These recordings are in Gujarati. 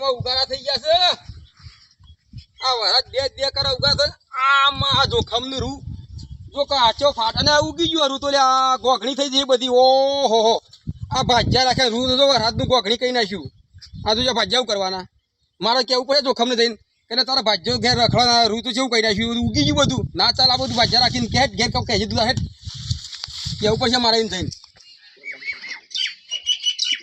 કે ઉગારા થઈ ગયા છે. આ વરસાદ બે બે કરે ઉગા છે. આમાં આ જોખમનું રૂ. જો કાચો ફાટ અને આ ઉગી ગયું હરું તો લે આ ગોખણી થઈ જઈ બધી. ઓહો હો. આ ભાજ્યા રાખે રૂ તો વરસાદનું ગોખણી કહી નાખ્યું. આ તું ભાજ્યા કરવાના. મારે કેવું પડે જોખમને થઈને? એટલે તારા ભાજ્યો ઘેર રખડવાના રૂ તો જેવું કહી નાખ્યું? ઉગી ગયું બધું. ના ચાલ આ બધું ભાજ્યા રાખીને કે ઘેર કહું, કહેજે તું હેઠ. કેવું પડશે મારે એમ થઈને?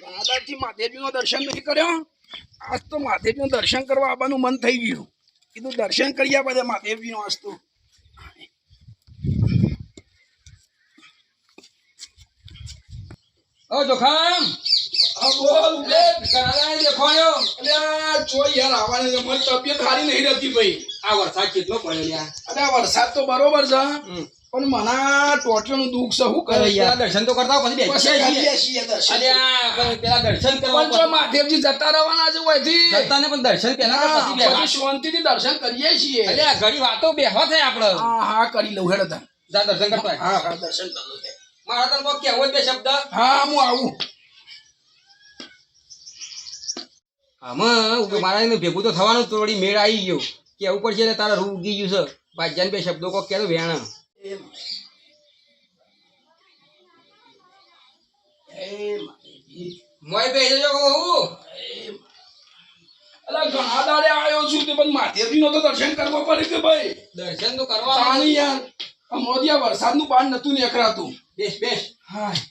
દાદાજી મહાદેવજીનો દર્શન નહીં કર્યો? આજ તો મહાદેવજીનું દર્શન કરવા આવવાનું મન થઈ ગયું. કીધું દર્શન કરી બધા મહાદેવજીનું આજ તો. ઓ બોલ લે કરાયા દેખાયો. અલ્યા જો યાર આવવાની છે. મારી તબિયત સારી નહીં રહેતી ભાઈ. આ વરસાદ કેટલો પડ્યો અરે વરસાદ તો બરોબર છે. પણ મને ટોટિયાનું દુઃખ છે શું કરે યાર. દર્શન તો કરતા પછી બેસીએ દર્શન. પેલા દર્શન કરવા પણ મહાદેવજી જતા રહેવાના છે અહીંથી. જતા ને પણ દર્શન પહેલા પછી. પછી શાંતિથી દર્શન કરીએ છીએ. એટલે ઘણી વાતો બેહવા થાય આપડે. હા હા કરી લઉં હેડો તને જા દર્શન કરતા હા હા દર્શન કરું મારા તને કોઈ કહેવો બે શબ્દ? હા હું આવું. આમાં મારા ભેગું તો થવાનું થોડી મેળ આવી ગયો. કેવું પડશે તારા રૂ ઉગી ગયું છે. ભાજ્યાને બે શબ્દો કોક કહેતો વેણ. એ મોય બે જજો હું. અલા ઘણા દાડે આવ્યો છું તે પણ માથેથી તો દર્શન કરવા પડે કે ભાઈ? દર્શન તો કરવા પાણી યાર અમારી આ વરસાદનું પાણી નતું નીકળાતું બેસ બેસ. હાય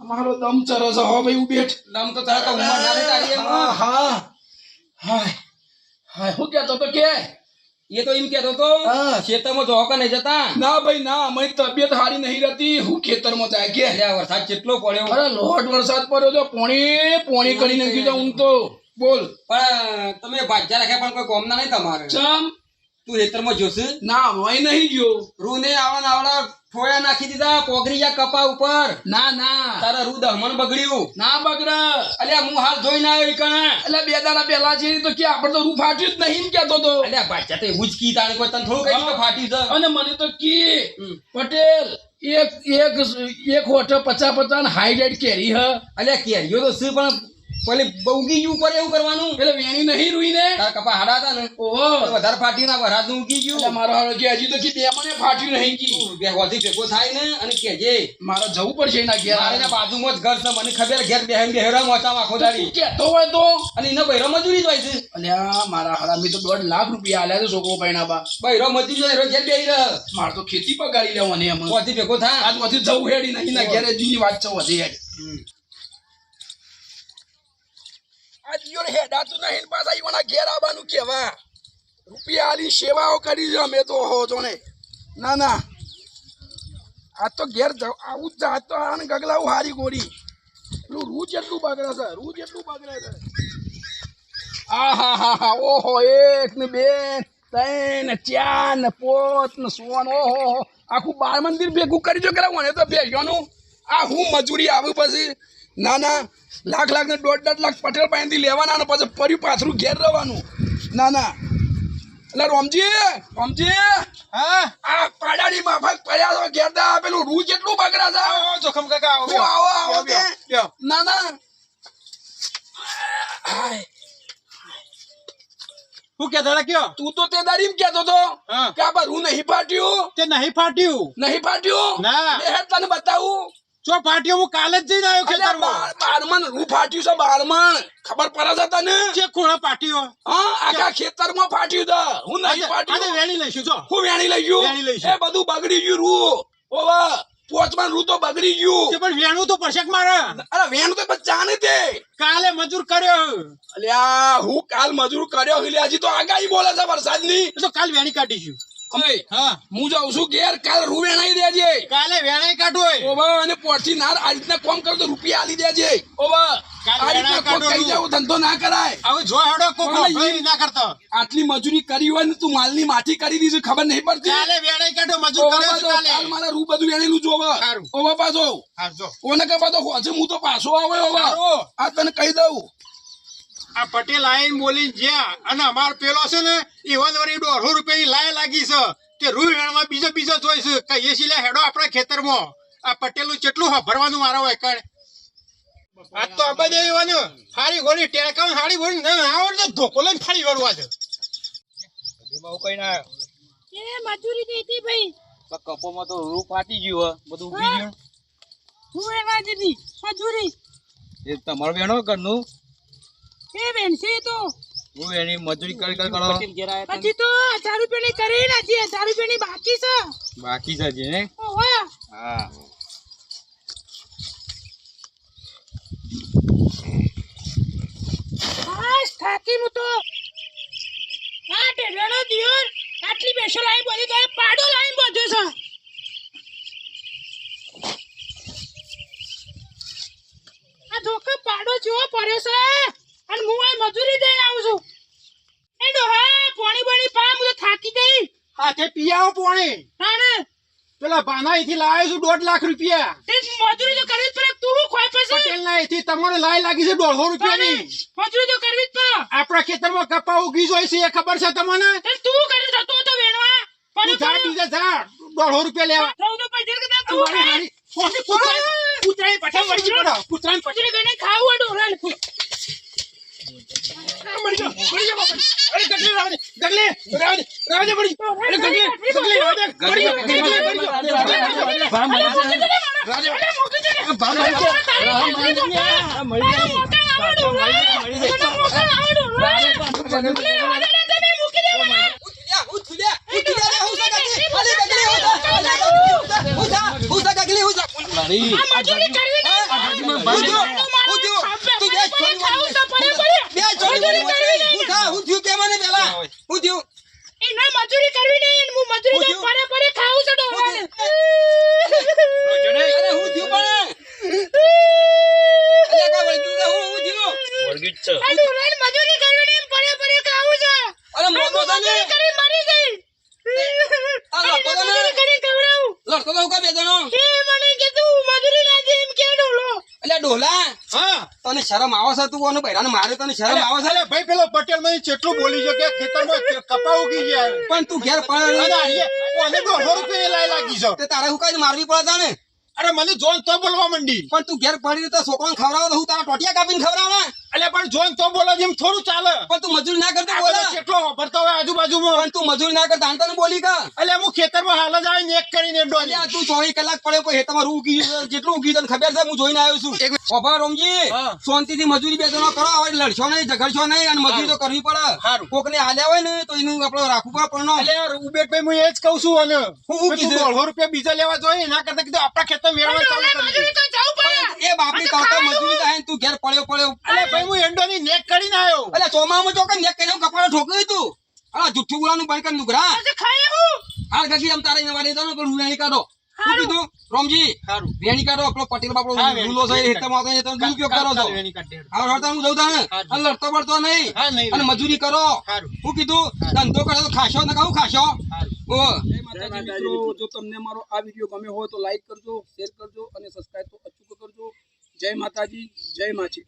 અમારો દમ ચરસ હો ભાઈ હું બેઠ દમ તો તારા તો ઉંમર ના તારી હા હા. હાય હાય હું કહેતો તો કે એ તો એમ કેતો તો ખેતરમાં જોવા કે નહીં જતા? ના ભાઈ ના અમારી તબિયત સારી નહીં રહેતી. હું ખેતરમાં જાય કે. વરસાદ કેટલો પડ્યો. અરે લોટ વરસાદ પડ્યો તો પોણી પોણી કરી નાખ્યું છે હું તો. બોલ. પણ તમે ભાજ્યા રાખ્યા પણ કોઈ કોમના નહીં તમારે? ચમ? તું ખેતરમાં જોશે? ના હોય નહીં ગયો. રૂને આવડા ને આવડા ઠોયા નાખી દીધા પોગરી કપા ઉપર. ના ના. તારા રૂ દહમણ બગડ્યું. ના બગડ. અલ્યા હું હાલ જોઈને આવ્યો કણે. એટલે બે દાડા પહેલા છે તો કે આપણે તો રૂ ફાટ્યું જ નહીં કેતો તો. અલ્યા ભાજ્યા તો એવું જ કી તાણે કોઈ તને થોડું કઈ ફાટ્યું છે અને મને તો કી. પટેલ એક એક એક હોટ પચાસ પચાસ હાઈડેડ કેરી હ. અલ્યા કેરીઓ તો શું પણ પેલી બઉગી ગયું ઉપર એવું કરવાનું? એટલે વેણી નહીં રૂઈ ને તારા કપા હાડા હતા ને? ઓહો. વધારે ફાટી ના વરાદનું ઉગી ગયું. મારો હાલો કે હજી તો કે બે મને ફાટ્યું નહીં કી. બે હોથી ભેગો થાય ને અને કેજે મારે જવું પડશે એના ઘેર. મારે ને બાજુમાં જ ઘર છે મને ખબર ઘેર બેહેન બેહેરા મોચા આખો દાડી. કેતો હોય તો. અને એનો બૈરો મજૂરી જ હોય છે. અલ્યા મારા હરામી તો દોઢ લાખ રૂપિયા આલ્યા છે છોકરો પૈણા બા. બૈરો મજૂરી હોય ઘેર બેહી રહ. મારે તો ખેતી પગાડી લેવાની એમ. હોથી ભેગો થાય. આજ વધી જવું હેડી નહીં ના ઘેર જીની વાત છે વધી હેડી. આજ યોર હેડાતું નહીં. પાછા ઈવાના ઘેર આવવાનું કેવા રૂપિયા આલી સેવાઓ કરી છે અમે તો હો જો ને, ના. ના આ તો ઘેર આવું જ તો આને ગગલાવું હારી ગોળી. પેલું રૂ જેટલું બગડે છે. રૂ જેટલું બગડે છે. આ, હા હા હા. ઓહો, એક ને બે ત્રણ ને ચાર ને પોત ને સોન. ઓહો. આખું બાળ મંદિર ભેગું કરી જો કરા મને તો ભેગવાનું આ હું મજૂરી આવું પછી? ના ના. લાખ લાખ ને દોઢ દોઢ લાખ પટેલ પાસેથી લેવાના ને પછી ફરી પાછું ઘેર રહેવાનું. ના ના. એટલે રોમજી રોમજી હા? આ પાડાડી માફક પડ્યા તો ઘેર દા પેલું રૂ કેટલું બગડા છે. જોખમ કાકા આવો આવો આવો. ના ના. હતા કયો? તું તો તે દારી કેતો તો. કે આ રૂ નહીં ફાટ્યું. તે નહીં ફાટ્યું. નહીં ફાટ્યું? ના. તને બતાવું. જો ફાટ્યો હું કાલે જ જઈને આવ્યો ખેતરમાં. બાર- બારમણ રૂ ફાટ્યું છે બારમણ ખબર પડે છે તને? જે ખૂણા પાટ્યો હા આખા ખેતરમાં ફાટ્યું છે. હું નહીં આજે અને વેણી લઈશું જો. હું વેણી લઈ ગયું. વેણી લઈશું. એ બધું બગડી ગયું રૂ. ઓવા પોચમાં રૂ તો બગડી ગયું. કે પણ વેણું તો પડશે કે મારે? અરે વેણું તો ને તે. કાલે મજૂર કર્યો. અલ્યા હું કાલ મજૂર કર્યો એટલે હજી તો આગાહી બોલે છે વરસાદની. તો કાલ વેણી કાઢીશું. હા. હું જાઉં છું ઘેર કાલ રૂ વેણાઈ દેજે. કાલે વેણાઈ કાઢો ઓવા અને પોચી નાર આ રીતના કોમ કર તો રૂપિયા આલી દેજે. ઓવા કાલ આ રીતના વેણાઈ કોક કાઢો કઈ રૂ. જાવ ધંધો ના કરાય. હવે જો હેડો કોકો પણ ઈ- ભાઈ ના કરતો. આટલી મજૂરી કરી હોય ને તું માલની માટી કરી દીધી ખબર નહીં પડતી? કાલે કાઢો મજૂર કર્યો મારે રૂ બધું વેણેલું જોવે. ઓવા પાછો. ઓને કે પાછો હોજે હું તો પાછો આવે ઓવા. આ તને કહી દઉં. આ પટેલ આઈને બોલી જ્યાં અને અમાર પેલો છે ને એવા વળી દોઢસો રૂપિયાની લાય લાગી છે. કે રૂ વેણમાં બીજો બીજો જોઈશ કે છીએ લે હેડો આપણા ખેતરમાં. આ પટેલનું કેટલું ભરવાનું મારા હોય કણ. આજ તો આબા દેવાનું હારી ગોળી ટેકાውን હારી ગોળી ના આવડ તો ધોકો લઈને ફાડી વળવા છે એમાં કઈ ના એ મજૂરી દેતી ભાઈ. કપોમાં તો રૂ ફાટી ગયું બધું ઉગી ગયું. હું એવા દીધી મજૂરી. એ તમારો બેનો ઘરનું? એ બેન છે તો. હું એની મજૂરી કરી કરી કરો હજી તો હજાર રૂપિયાની કરી નથી હજાર રૂપિયાની બાકી છે. બાકી છે હજી ને? હા. બસ થાકી હું તો. આ ટેઢાનો દિયોર આટલી બેસો લાઈન બોલી તો પાડો લાઈન બોધ્યો છે. આ ધોકે પાડો જેવો પડ્યો છે. અને હું આ મજૂરી દઈને આવું છું એ ડોહા પાણી બણી પા હું તો થાકી ગઈ હાથે પિયાવો પોણી. તાણે? પેલા ભાના અહીંથી લાવ્યો છું દોઢ લાખ રૂપિયા. તે મજૂરી તો કરવી જ પડે. તું હું ખોય પૈસા પટેલ ના અહીંથી તમારે લાય લાગી છે દોઢસો રૂપિયાની. મજૂરી તો કરવી જ પડે. આપણા ખેતરમાં કપા ઉગી જોઈ છે એ ખબર છે તમને? તું કરી જતો હતો વેણવા. તું જા બીજા જા દોઢસો રૂપિયા લેવા. ચૌદ પૈસા કે તું કૂતરાની પઠાણ વળી પડો કૂતરાની પઠાણ ખાવું ઓલાને. મરી જાઓ, મરી જાઓ બાપા. અરે ગગલી રાવ દે, ગગલી, રાવ દે, રાવ દે મરી જાઓ. અરે ગગલી, ગગલી રાવ દે, મરી જાઓ, ગગલી મરી જાઓ. રાવ દે, રાવ દે, રાવ દે. રાવ દે, રાવ દે. ભા મરી જાઓ. રાવ મરી જાઓ. મળી જાય લડી મજૂરી કરવી નહીં હું મજૂરી તો પરે પરે ખાવું છું ડોહાને. આ ડોહાને મજૂરી કરવી નહીં પરે પરે ખાવું છે અરે મોટો છે ને મજૂરી કરી મરી જઈ આ લડતો તો ને મજૂરી કરી ખવડાવું લડતો તો હું કા બે જણો એ મને કે મજૂરી ના એમ કે ડોલો એટલે ડોલા? હા. તને શરમ આવે છે? તું કોને બૈરાને મારે તને શરમ આવે છે? અરે ભાઈ પેલો પટેલ મને બોલી છે કે ખેતરમાં કપા ઉગી ગયા. પણ તું ઘેર પણ મને દોઢસો રૂપિયા લાય લાગી છે? તે તારે હું કઈ મારવી પડે તાને? અરે મને જોન તો બોલવા મંડી. પણ તું ઘેર પડી તો છોકરાને ખવડાવો તો હું તારા ટોટિયા કાપીને ખવડાવવા અલ્યા પણ જોન તો બોલો જેમ થોડું ચાલે. પણ તું મજૂરી ના કરતો બોલે. કેટલો વાપરતો હોય આજુબાજુમાં? પણ તું મજૂરી ના કરતા આંતર બોલી કા? અલે હું ખેતરમાં હાલ જ આવીને એક કરીને ડોલી. આ તું ચોવીસ કલાક પડે કોઈ તમારું રૂ ઉગી જેટલું ઉગી તને ખબર છે? હું જોઈને આવ્યો છું. ઓભા રોમજી શાંતિ શાંતિથી મજૂરી બે જણો કરો. હવે લડશો નહીં ઝઘડશો નહીં અને મજૂરી તો કરવી પડે. કોકને હાલ્યા હોય ને તો એનું આપણે રાખવું પડે પણ અલ્યા ઉબેટભાઈ હું એ જ કહું છું અને હું કીધું? દોઢસો રૂપિયા બીજા લેવા જોઈએ એના કરતા કીધું આપણા ખેતર મેળવવા ચાલુ કરી મજૂરી દે. તો જવું પડે. એ બાપની તડકા ને તું ઘેર પડ્યો પડ્યો. અરે ભાઈ હું એંડોની નેક કરીને આવ્યો અરે ચોમામાં ચોકે નેક કરીને કપાળો ઠોક્યું તું. આ જુઠ્ઠું બોલાનું બંધ કરી પછી ખાય હું હાલ ગગી આમ તારે એના વાળી તો પેલું વેણી કાઢો. શું કીધું? રોમજી સારું વેણી કાઢો આપણો પટેલ બાપડો ભૂલો છે. એ હેતરમાં આવતો તમે દુરુપયોગ કરો છો? વેણી કાઢ દે. હવે હળતા હું જઉં તાને હા. અને લડતો પડતો નહીં. અને મજૂરી કરો. સારું. હું કીધું ધંધો કરો તો ખાશો ને કહું ખાશો. જો તમને મારો આ વીડિયો ગમે હોય તો લાઈક કરજો શેર કરજો અને સબસ્ક્રાઇબ તો અચૂક કરજો. જય માતાજી જય માછી